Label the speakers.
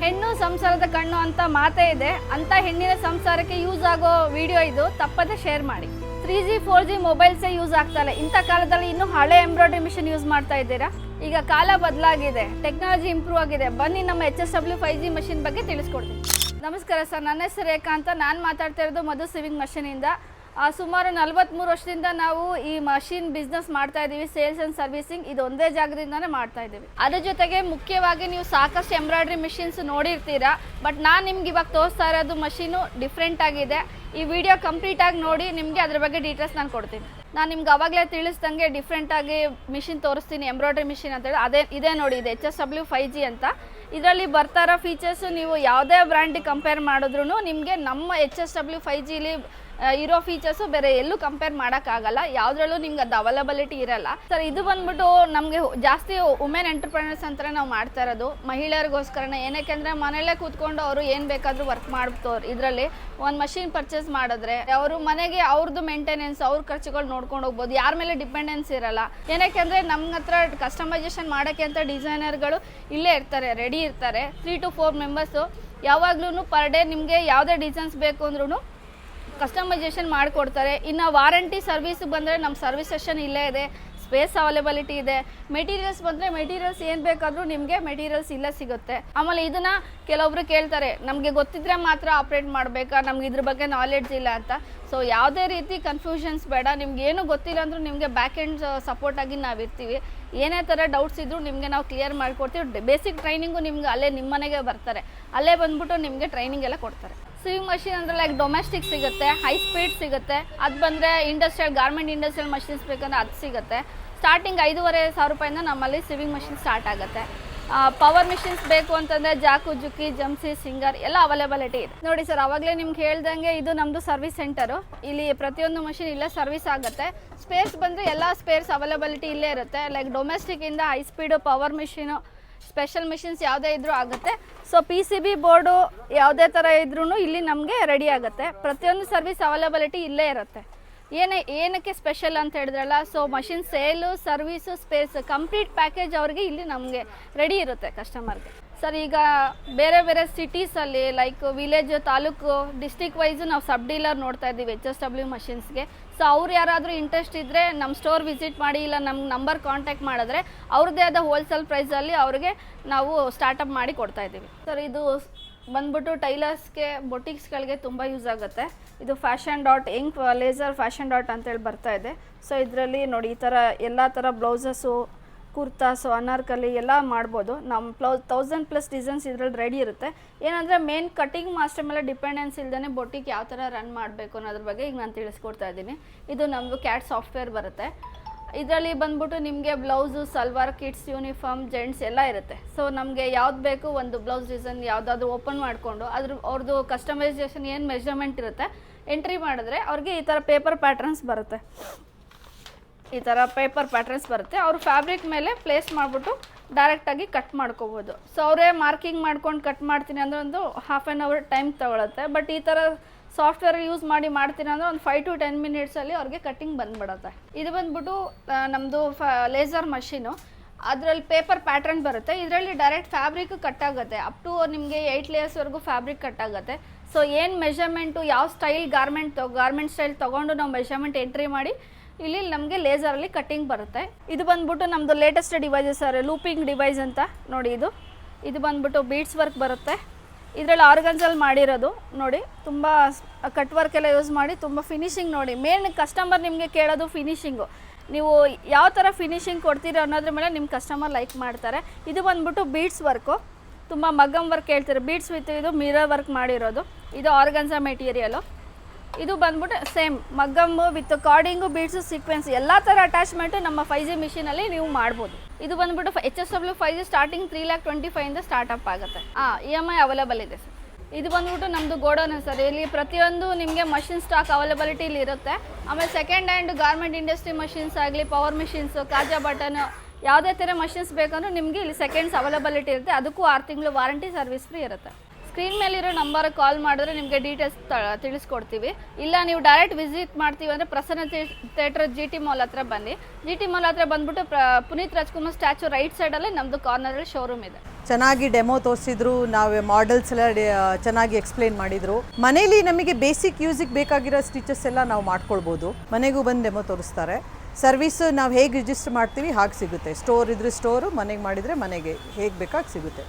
Speaker 1: ಹೆಣ್ಣು ಸಂಸಾರದ ಕಣ್ಣು ಅಂತ ಮಾತೇ ಇದೆ. ಅಂತ ಹೆಣ್ಣಿನ ಸಂಸಾರಕ್ಕೆ ಯೂಸ್ ಆಗೋ ವಿಡಿಯೋ ಇದು. ತಪ್ಪದೆ ಶೇರ್ ಮಾಡಿ. ತ್ರೀ ಜಿ ಫೋರ್ ಜಿ ಮೊಬೈಲ್ಸೇ ಯೂಸ್ ಆಗ್ತಾಯಿಲ್ಲ ಇಂಥ ಕಾಲದಲ್ಲಿ ಇನ್ನೂ ಹಳೆ ಎಂಬ್ರಾಯ್ಡ್ರಿ ಮಿಷಿನ್ ಯೂಸ್ ಮಾಡ್ತಾ ಇದ್ದೀರಾ? ಈಗ ಕಾಲ ಬದಲಾಗಿದೆ. ಟೆಕ್ನಾಲಜಿ ಇಂಪ್ರೂವ್ ಆಗಿದೆ. ಬನ್ನಿ ನಮ್ಮ H S W five G machine ಬಗ್ಗೆ ತಿಳಿಸ್ಕೊಡ್ತೀನಿ. ನಮಸ್ಕಾರ ಸರ್. ನನ್ನ ಹೆಸರು ರೇಖಾ ಅಂತ. ನಾನು ಮಾತಾಡ್ತಾ ಇರೋದು ಮಧು ಸಿವಿಂಗ್ ಮಷೀನಿಂದ ಸುಮಾರು ನಲವತ್ತ್ಮೂರು ವರ್ಷದಿಂದ ನಾವು ಈ ಮಷಿನ್ ಬಿಸ್ನೆಸ್ ಮಾಡ್ತಾ ಇದ್ದೀವಿ ಸೇಲ್ಸ್ ಆ್ಯಂಡ್ ಸರ್ವಿಸಿಂಗ್ ಇದು ಒಂದೇ ಜಾಗದಿಂದನೇ ಮಾಡ್ತಾ ಇದ್ದೀವಿ ಅದ್ರ ಜೊತೆಗೆ ಮುಖ್ಯವಾಗಿ ನೀವು ಸಾಕಷ್ಟು ಎಂಬ್ರಾಯ್ಡ್ರಿ ಮಿಷಿನ್ಸ್ ನೋಡಿರ್ತೀರಾ ಬಟ್ ನಾನು ನಿಮ್ಗೆ ಇವಾಗ ತೋರಿಸ್ತಾ ಇರೋದು ಮಷೀನು ಡಿಫ್ರೆಂಟ್ ಆಗಿದೆ. ಈ ವಿಡಿಯೋ ಕಂಪ್ಲೀಟ್ ಆಗಿ ನೋಡಿ, ನಿಮಗೆ ಅದ್ರ ಬಗ್ಗೆ ಡೀಟೇಲ್ಸ್ ನಾನು ಕೊಡ್ತೀನಿ. ನಾನು ನಿಮ್ಗೆ ಅವಾಗಲೇ ತಿಳಿಸ್ದಂಗೆ ಡಿಫ್ರೆಂಟ್ ಆಗಿ ಮಿಷಿನ್ ತೋರಿಸ್ತೀನಿ ಎಂಬ್ರಾಯ್ಡ್ರಿ ಮಿಷಿನ್ ಅಂತೇಳಿ ಅದೇ ಇದೇ ನೋಡಿ, ಇದೆ H S W five G ಅಂತ. ಇದರಲ್ಲಿ ಬರ್ತಾ ಇರೋ ಫೀಚರ್ಸು ನೀವು ಯಾವುದೇ ಬ್ರ್ಯಾಂಡಿಗೆ ಕಂಪೇರ್ ಮಾಡಿದ್ರು ನಿಮಗೆ ನಮ್ಮ ಎಚ್ ಎಸ್ ಡಬ್ಲ್ಯೂ ಫೈವ್ ಜಿಲಿ ಇರೋ ಫೀಚರ್ಸು ಬೇರೆ ಎಲ್ಲೂ ಕಂಪೇರ್ ಮಾಡೋಕ್ಕಾಗಲ್ಲ. ಯಾವುದ್ರಲ್ಲೂ ನಿಮ್ಗೆ ಅದು ಅವೈಲಬಿಲಿಟಿ ಇರಲ್ಲ. ಸರ್, ಇದು ಬಂದ್ಬಿಟ್ಟು ನಮಗೆ ಜಾಸ್ತಿ ವುಮೆನ್ ಎಂಟರ್ಪ್ರಿನರ್ಸ್ ಅಂತಾನೆ ನಾವು ಮಾಡ್ತಾ ಇರೋದು. ಮಹಿಳೆಯರಿಗೋಸ್ಕರನೇ. ಏನಕ್ಕೆ ಅಂದರೆ ಮನೆಯಲ್ಲೇ ಕೂತ್ಕೊಂಡು ಅವರು ಏನು ಬೇಕಾದರೂ ವರ್ಕ್ ಮಾಡ್ತವ್ರು ಇದರಲ್ಲಿ ಒಂದು ಮಷಿನ್ ಪರ್ಚೇಸ್ ಮಾಡಿದ್ರೆ, ಅವರು ಮನೆಗೆ ಅವ್ರದ್ದು ಮೇಂಟೆನೆನ್ಸ್ ಅವ್ರ ಖರ್ಚುಗಳು ನೋಡ್ಕೊಂಡು ಹೋಗ್ಬೋದು. ಯಾರ ಮೇಲೆ ಡಿಪೆಂಡೆನ್ಸ್ ಇರಲ್ಲ. ಏನಕ್ಕೆ ಅಂದರೆ ನಮ್ಮ ಹತ್ರ ಕಸ್ಟಮೈಸೇಷನ್ ಮಾಡೋಕ್ಕೆ ಅಂತ ಡಿಸೈನರ್ಗಳು ಇಲ್ಲೇ ಇರ್ತಾರೆ ರೆಡಿ ಇರ್ತಾರೆ. ತ್ರೀ ಟು ಫೋರ್ ಮೆಂಬರ್ಸು ಯಾವಾಗಲೂ ಪರ್ ಡೇ ನಿಮಗೆ ಯಾವುದೇ ಡಿಸೈನ್ಸ್ ಬೇಕು ಅಂದ್ರೂ ಕಸ್ಟಮೈಸೇಷನ್ ಮಾಡಿಕೊಡ್ತಾರೆ. ಇನ್ನು ವಾರಂಟಿ ಸರ್ವಿಸ್ ಬಂದರೆ ನಮ್ಮ ಸರ್ವಿಸ್ ಸೆಷನ್ ಇಲ್ಲೇ ಇದೆ. ಸ್ಪೇಸ್ ಅವೈಲೇಬಿಲಿಟಿ ಇದೆ. ಮೆಟೀರಿಯಲ್ಸ್ ಬಂದರೆ ಮೆಟೀರಿಯಲ್ಸ್ ಏನು ಬೇಕಾದರೂ ನಿಮಗೆ ಮೆಟೀರಿಯಲ್ಸ್ ಇಲ್ಲ ಸಿಗುತ್ತೆ. ಆಮೇಲೆ ಇದನ್ನು ಕೆಲವೊಬ್ರು ಕೇಳ್ತಾರೆ, ನಮಗೆ ಗೊತ್ತಿದ್ರೆ ಮಾತ್ರ ಆಪ್ರೇಟ್ ಮಾಡಬೇಕಾ? ನಮ್ಗೆ ಇದ್ರ ಬಗ್ಗೆ ನಾಲೆಡ್ಜ್ ಇಲ್ಲ ಅಂತ. ಸೊ ಯಾವುದೇ ರೀತಿ ಕನ್ಫ್ಯೂಷನ್ಸ್ ಬೇಡ. ನಿಮ್ಗೆ ಏನು ಗೊತ್ತಿಲ್ಲ ಅಂದರೂ ನಿಮಗೆ ಬ್ಯಾಕ್ ಎಂಡ್ ಸಪೋರ್ಟ್ ಆಗಿ ನಾವು ಇರ್ತೀವಿ. ಏನೇ ಥರ ಡೌಟ್ಸ್ ಇದ್ದರೂ ನಿಮಗೆ ನಾವು ಕ್ಲಿಯರ್ ಮಾಡಿಕೊಡ್ತೀವಿ. ಬೇಸಿಕ್ ಟ್ರೈನಿಂಗು ನಿಮ್ಗೆ ಅಲ್ಲೇ ನಿಮ್ಮ ಮನೆಗೆ ಬರ್ತಾರೆ. ಅಲ್ಲೇ ಬಂದ್ಬಿಟ್ಟು ನಿಮಗೆ ಟ್ರೈನಿಂಗ್ ಎಲ್ಲ ಕೊಡ್ತಾರೆ. ಸ್ವಿಂಗ್ ಮಷಿನ್ ಅಂದರೆ ಲೈಕ್ ಡೊಮೆಸ್ಟಿಕ್ ಸಿಗುತ್ತೆ ಹೈ ಸ್ಪೀಡ್ ಸಿಗುತ್ತೆ. ಅದು ಬಂದರೆ ಇಂಡಸ್ಟ್ರಿಯಲ್ ಗಾರ್ಮೆಂಟ್ ಇಂಡಸ್ಟ್ರಿಯಲ್ ಮಷಿನ್ಸ್ ಬೇಕಂದ್ರೆ ಅದು ಸಿಗುತ್ತೆ. ಸ್ಟಾರ್ಟಿಂಗ್ ಐದೂವರೆ ಸಾವಿರ ರೂಪಾಯಿಂದ ನಮ್ಮಲ್ಲಿ ಸಿವಿಂಗ್ ಮಷಿನ್ ಸ್ಟಾರ್ಟ್ ಆಗುತ್ತೆ. ಪವರ್ ಮಿಷಿನ್ಸ್ ಬೇಕು ಅಂತಂದರೆ ಜಾಕು, ಜುಕ್ಕಿ ಜಮ್ಸಿ ಸಿಂಗರ್ ಎಲ್ಲ ಅವೈಲೇಬಿಲಿಟಿ ಇದೆ. ನೋಡಿ ಸರ್, ಅವಾಗಲೇ ನಿಮ್ಗೆ ಹೇಳ್ದಂಗೆ ಇದು ನಮ್ಮದು ಸರ್ವಿಸ್ ಸೆಂಟರು ಇಲ್ಲಿ ಪ್ರತಿಯೊಂದು ಮಷಿನ್ ಇಲ್ಲೇ ಸರ್ವಿಸ್ ಆಗುತ್ತೆ. ಸ್ಪೇರ್ಸ್ ಬಂದರೆ ಎಲ್ಲ ಸ್ಪೇರ್ಸ್ ಅವೈಲೇಬಿಲಿಟಿ ಇಲ್ಲೇ ಇರುತ್ತೆ. Like ಡೊಮೆಸ್ಟಿಕ್ಕಿಂದ high speed power machine special machines ಯಾವುದೇ ಇದ್ರೂ ಆಗುತ್ತೆ. So P C B board ಯಾವುದೇ ಥರ ಇದ್ರೂ ಇಲ್ಲಿ ನಮಗೆ ರೆಡಿ ಆಗುತ್ತೆ. ಪ್ರತಿಯೊಂದು ಸರ್ವಿಸ್ ಅವೈಲಬಿಲಿಟಿ ಇಲ್ಲೇ ಇರುತ್ತೆ. ಏನೇ ಏನಕ್ಕೆ ಸ್ಪೆಷಲ್ ಅಂತ ಹೇಳಿದ್ರಲ್ಲ so machine sale service space complete package ಅವ್ರಿಗೆ ಇಲ್ಲಿ ನಮಗೆ ರೆಡಿ ಇರುತ್ತೆ ಕಸ್ಟಮರ್ಗೆ ಸರ್ ಈಗ ಬೇರೆ ಬೇರೆ ಸಿಟೀಸಲ್ಲಿ like village taluk district wise ನಾವು ಸಬ್ ಡೀಲರ್ ನೋಡ್ತಾ ಇದ್ದೀವಿ ಎಚ್ ಎಸ್ ಡಬ್ಲ್ಯೂ ಮಷಿನ್ಸ್ಗೆ ಸೊ ಅವ್ರು ಯಾರಾದರೂ ಇಂಟ್ರೆಸ್ಟ್ ಇದ್ದರೆ ನಮ್ಮ ಸ್ಟೋರ್ ವಿಸಿಟ್ ಮಾಡಿ ಇಲ್ಲ ನಮ್ಮ ನಂಬರ್ ಕಾಂಟ್ಯಾಕ್ಟ್ ಮಾಡಿದ್ರೆ ಅವ್ರದ್ದೇ ಆದ ಹೋಲ್ಸೇಲ್ ಪ್ರೈಸಲ್ಲಿ ಅವ್ರಿಗೆ ನಾವು ಸ್ಟಾರ್ಟಪ್ ಮಾಡಿ ಕೊಡ್ತಾ ಇದ್ದೀವಿ. ಸರ್ ಇದು ಬಂದ್ಬಿಟ್ಟು ಟೈಲರ್ಸ್ಗೆ, ಬೊಟಿಕ್ಸ್ಗಳಿಗೆ ತುಂಬ ಯೂಸ್ ಆಗುತ್ತೆ. ಇದು fashion dot inc, laser fashion dot ಅಂತೇಳಿ ಬರ್ತಾ ಇದೆ. ಸೊ, ಇದರಲ್ಲಿ ನೋಡಿ, ಈ ಥರ ಎಲ್ಲ ಥರ ಬ್ಲೌಸಸ್ಸು, ಕುರ್ತಾಸು, ಅನಾರ್ಕಲಿ ಎಲ್ಲ ಮಾಡ್ಬೋದು. ನಮ್ಮ ಪ್ಲೌಸ್ ತೌಸಂಡ್ ಪ್ಲಸ್ ಡಿಸೈನ್ಸ್ ಇದರಲ್ಲಿ ರೆಡಿ ಇರುತ್ತೆ. ಏನಂದರೆ ಮೇನ್ ಕಟಿಂಗ್ ಮಾಸ್ಟರ್ ಮೇಲೆ ಡಿಪೆಂಡೆನ್ಸ್ ಇಲ್ದೇ ಬೊಟ್ಟಿಗೆ ಯಾವ ಥರ ರನ್ ಮಾಡಬೇಕು ಅನ್ನೋದ್ರ ಬಗ್ಗೆ ಈಗ ನಾನು ತಿಳಿಸ್ಕೊಡ್ತಾ ಇದ್ದೀನಿ. ಇದು ನಮ್ಮದು ಕ್ಯಾಟ್ ಸಾಫ್ಟ್ವೇರ್ ಬರುತ್ತೆ. ಇದರಲ್ಲಿ ಬಂದ್ಬಿಟ್ಟು ನಿಮಗೆ blouse, salwar, kids, uniform, gents ಎಲ್ಲ ಇರುತ್ತೆ. ಸೊ ನಮಗೆ ಯಾವ್ದು ಬೇಕು ಒಂದು ಬ್ಲೌಸ್ ಡಿಸೈನ್ ಯಾವುದಾದ್ರೂ ಓಪನ್ ಮಾಡಿಕೊಂಡು ಅದ್ರ ಅವ್ರದ್ದು ಕಸ್ಟಮೈಸೇಷನ್ ಏನು ಮೆಜರ್ಮೆಂಟ್ ಇರುತ್ತೆ ಎಂಟ್ರಿ ಮಾಡಿದ್ರೆ ಅವ್ರಿಗೆ ಈ ಥರ ಪೇಪರ್ ಪ್ಯಾಟ್ರನ್ಸ್ ಬರುತ್ತೆ. ಈ ಥರ ಪೇಪರ್ ಪ್ಯಾಟ್ರನ್ಸ್ ಬರುತ್ತೆ. ಅವರು ಫ್ಯಾಬ್ರಿಕ್ ಮೇಲೆ ಪ್ಲೇಸ್ ಮಾಡಿಬಿಟ್ಟು ಡೈರೆಕ್ಟಾಗಿ ಕಟ್ ಮಾಡ್ಕೋಬೋದು. ಸೊ ಅವರೇ ಮಾರ್ಕಿಂಗ್ ಮಾಡ್ಕೊಂಡು ಕಟ್ ಮಾಡ್ತೀನಿ ಅಂದರೆ ಒಂದು ಹಾಫ್ ಆ್ಯನ್ ಅವರ್ ಟೈಮ್ ತಗೊಳುತ್ತೆ. ಬಟ್ ಈ ಥರ ಸಾಫ್ಟ್ವೇರ್ ಯೂಸ್ ಮಾಡಿ ಮಾಡ್ತೀನಿ ಅಂದರೆ ಒಂದು ಫೈವ್ ಟು ಟೆನ್ ಮಿನಿಟ್ಸಲ್ಲಿ ಅವ್ರಿಗೆ ಕಟ್ಟಿಂಗ್ ಬಂದ್ಬಿಡುತ್ತೆ. ಇದು ಬಂದ್ಬಿಟ್ಟು ನಮ್ಮದು ಫ ಲೇಸರ್ ಮಷೀನು ಅದರಲ್ಲಿ ಪೇಪರ್ ಪ್ಯಾಟ್ರನ್ ಬರುತ್ತೆ. ಇದರಲ್ಲಿ ಡೈರೆಕ್ಟ್ ಫ್ಯಾಬ್ರಿಕ್ ಕಟ್ ಆಗುತ್ತೆ. ಅಪ್ ಟು ನಿಮಗೆ ಏಯ್ಟ್ ಲೇಯರ್ಸ್ವರೆಗೂ ಫ್ಯಾಬ್ರಿಕ್ ಕಟ್ ಆಗುತ್ತೆ. ಸೊ ಏನು ಮೆಷರ್ಮೆಂಟು ಯಾವ ಸ್ಟೈಲ್ ಗಾರ್ಮೆಂಟ್ ಗಾರ್ಮೆಂಟ್ ಸ್ಟೈಲ್ ತೊಗೊಂಡು ನಾವು ಮೆಷರ್ಮೆಂಟ್ ಎಂಟ್ರಿ ಮಾಡಿ, ಇಲ್ಲಿ ನಮಗೆ ಲೇಸರಲ್ಲಿ ಕಟ್ಟಿಂಗ್ ಬರುತ್ತೆ. ಇದು ಬಂದ್ಬಿಟ್ಟು ನಮ್ಮದು latest devices sir looping device ಅಂತ, ನೋಡಿ ಇದು. ಇದು ಬಂದ್ಬಿಟ್ಟು ಬೀಡ್ಸ್ ವರ್ಕ್ ಬರುತ್ತೆ. ಇದರಲ್ಲಿ ಆರ್ಗನ್ಸಲ್ಲಿ ಮಾಡಿರೋದು. ನೋಡಿ, ತುಂಬ ಕಟ್ ವರ್ಕ್ ಎಲ್ಲ ಯೂಸ್ ಮಾಡಿ ತುಂಬ ಫಿನಿಶಿಂಗ್ ನೋಡಿ. ಮೇನ್ ಕಸ್ಟಮರ್ ನಿಮಗೆ ಕೇಳೋದು ಫಿನಿಶಿಂಗು ನೀವು ಯಾವ ಥರ ಫಿನಿಶಿಂಗ್ ಕೊಡ್ತೀರಿ ಅನ್ನೋದ್ರ ಮೇಲೆ ನಿಮ್ಮ ಕಸ್ಟಮರ್ ಲೈಕ್ ಮಾಡ್ತಾರೆ. ಇದು ಬಂದ್ಬಿಟ್ಟು ಬೀಡ್ಸ್ ವರ್ಕು ತುಂಬ ಮಗಮ್ ವರ್ಕ್ ಹೇಳ್ತಾರೆ. ಬೀಡ್ಸ್ ವಿತ್ ಇದು ಮಿರರ್ ವರ್ಕ್ ಮಾಡಿರೋದು. ಇದು ಆರ್ಗನ್ಸಾ ಮೆಟೀರಿಯಲು ಇದು ಬಂದ್ಬಿಟ್ಟು same maggam with cording beads sequins ಎಲ್ಲ ಥರ ಅಟ್ಯಾಚ್ಮೆಂಟು ನಮ್ಮ ಫೈ ಜಿ ಮಿಷಿನಲ್ಲಿ ನೀವು ಮಾಡ್ಬೋದು. ಇದು ಬಂದ್ಬಿಟ್ಟು H S W five G starting three lakh twenty ಫೈವಿಂದ startup ಆಗುತ್ತೆ. ಹಾಂ ಇ ಎಂ ಐ ಅವೈಲೇಬಲ್ ಇದೆ ಸರ್ ಇದು ಬಂದ್ಬಿಟ್ಟು ನಮ್ಮದು ಗೋಡೌನ್ ಸರ್ ಇಲ್ಲಿ ಪ್ರತಿಯೊಂದು ನಿಮಗೆ ಮಷಿನ್ ಸ್ಟಾಕ್ ಅವೈಲೇಬಿಲಿಟಿ ಇಲ್ಲಿ ಇರುತ್ತೆ. ಆಮೇಲೆ second hand garment industry machines ಆಗಲಿ ಪವರ್ ಮಿಷಿನ್ಸು ಕಾಜಾ ಬಟನ್ ಯಾವುದೇ ಥರ ಮಷಿನ್ಸ್ ಬೇಕಂದ್ರೂ ನಿಮಗೆ ಇಲ್ಲಿ ಸೆಕೆಂಡ್ಸ್ ಅವೈಲಬಿಲಿಟಿ ಇರುತ್ತೆ. ಅದಕ್ಕೂ ಆರು ತಿಂಗಳು ವಾರಂಟಿ ಸರ್ವಿಸ್ ಫ್ರೀ ಇರುತ್ತೆ. ಸ್ಕ್ರೀನ್ ಮೇಲಿರೋ ನಂಬರ್ ಕಾಲ್ ಮಾಡಿದ್ರೆ ನಿಮಗೆ ಡೀಟೇಲ್ಸ್ ತಿಳಿಸ್ಕೊಡ್ತೀವಿ. ಇಲ್ಲ, ನೀವು ಡೈರೆಕ್ಟ್ ವಿಸಿಟ್ ಮಾಡ್ತೀವಿ ಅಂದರೆ Prasanna theatre G T mall ಹತ್ರ ಬನ್ನಿ. ಜಿ ಟಿ ಮಾಲ್ ಹತ್ರ ಬಂದ್ಬಿಟ್ಟು ಪುನೀತ್ ರಾಜ್ಕುಮಾರ್ ಸ್ಟ್ಯಾಚು ರೈಟ್ ಸೈಡಲ್ಲೇ ನಮ್ಮದು ಕಾರ್ನರಲ್ಲಿ ಶೋರೂಮ್ ಇದೆ.
Speaker 2: ಚೆನ್ನಾಗಿ ಡೆಮೋ ತೋರಿಸಿದ್ರು, ನಾವು ಮಾಡೆಲ್ಸ್ ಎಲ್ಲ ಚೆನ್ನಾಗಿ ಎಕ್ಸ್ಪ್ಲೇನ್ ಮಾಡಿದ್ರು. ಮನೇಲಿ ನಮಗೆ ಬೇಸಿಕ್ ಯೂಸಿಗೆ ಬೇಕಾಗಿರೋ ಸ್ಟಿಚಸ್ ಎಲ್ಲ ನಾವು ಮಾಡ್ಕೊಳ್ಬೋದು. ಮನೆಗೂ ಬಂದು ಡೆಮೋ ತೋರಿಸ್ತಾರೆ. ಸರ್ವಿಸ್ ನಾವು ಹೇಗೆ ರಿಜಿಸ್ಟರ್ ಮಾಡ್ತೀವಿ, ಹಾಗೆ ಸಿಗುತ್ತೆ. ಸ್ಟೋರ್ ಇದ್ರೆ ಸ್ಟೋರು ಮನೆಗೆ ಮಾಡಿದರೆ ಮನೆಗೆ ಹೇಗೆ ಬೇಕಾಗಿ ಸಿಗುತ್ತೆ.